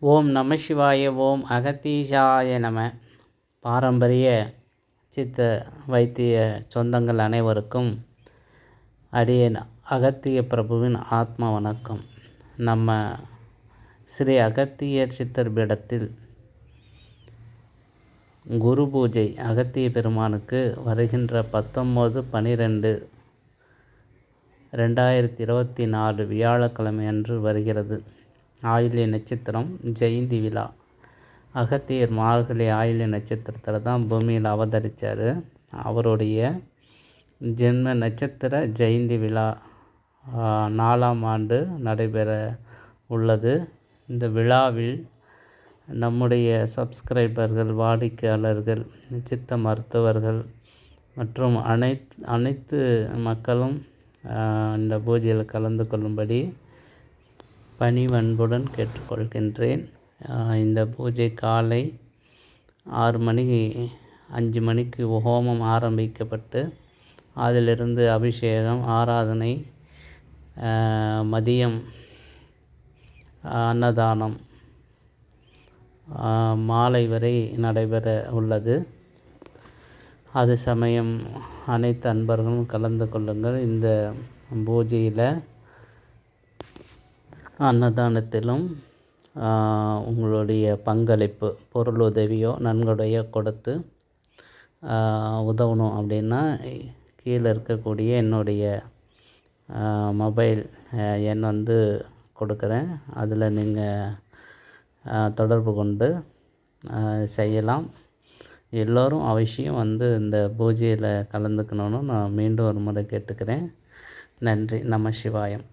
ஓம் நம சிவாய ஓம் அகத்தீஷாய நம. பாரம்பரிய சித்த வைத்திய சொந்தங்கள் அனைவருக்கும் அடியேன் அகத்திய பிரபுவின் ஆத்ம வணக்கம். நம்ம ஸ்ரீ அகத்தியர் சித்தர் பீடத்தில் குரு பூஜை அகத்திய பெருமானுக்கு வருகின்ற பத்தொம்போது பனிரெண்டு ரெண்டாயிரத்தி இருபத்தி நாலு வியாழக்கிழமை அன்று வருகிறது. ஆயுள்ய நட்சத்திரம் ஜெயந்தி விழா. அகத்தியர் மார்கழி ஆயுள்ய நட்சத்திரத்தில் தான் பூமியில் அவதரித்தார் அவருடைய ஜென்ம நட்சத்திர ஜெயந்தி விழா நாலாம் ஆண்டு நடைபெற உள்ளது. இந்த விழாவில் நம்முடைய சப்ஸ்கிரைபர்கள் வாடிக்கையாளர்கள் சித்த மருத்துவர்கள் மற்றும் அனைத் அனைத்து மக்களும் இந்த பூஜையில் கலந்து கொள்ளும்படி பணிவன்புடன் கேட்டுக்கொள்கின்றேன். இந்த பூஜை காலை ஆறு மணி அஞ்சு மணிக்கு ஹோமம் ஆரம்பிக்கப்பட்டு அதிலிருந்து அபிஷேகம் ஆராதனை மதியம் அன்னதானம் மாலை வரை நடைபெற உள்ளது. அது சமயம் அனைத்து அன்பர்களும் கலந்து கொள்ளுங்கள். இந்த பூஜையில் அன்னதானத்திலும் உங்களுடைய பங்களிப்பு பொருள் உதவியோ நன்கொடையோ கொடுத்து உதவணும் அப்படின்னா கீழே இருக்கக்கூடிய என்னுடைய மொபைல் எண் வந்து கொடுக்குறேன். அதில் நீங்கள் தொடர்பு கொண்டு செய்யலாம். எல்லோரும் அவசியம் வந்து இந்த பூஜையில் கலந்துக்கணும்னு நான் மீண்டும் ஒரு முறை கேட்டுக்கிறேன். நன்றி. நம சிவாயம்.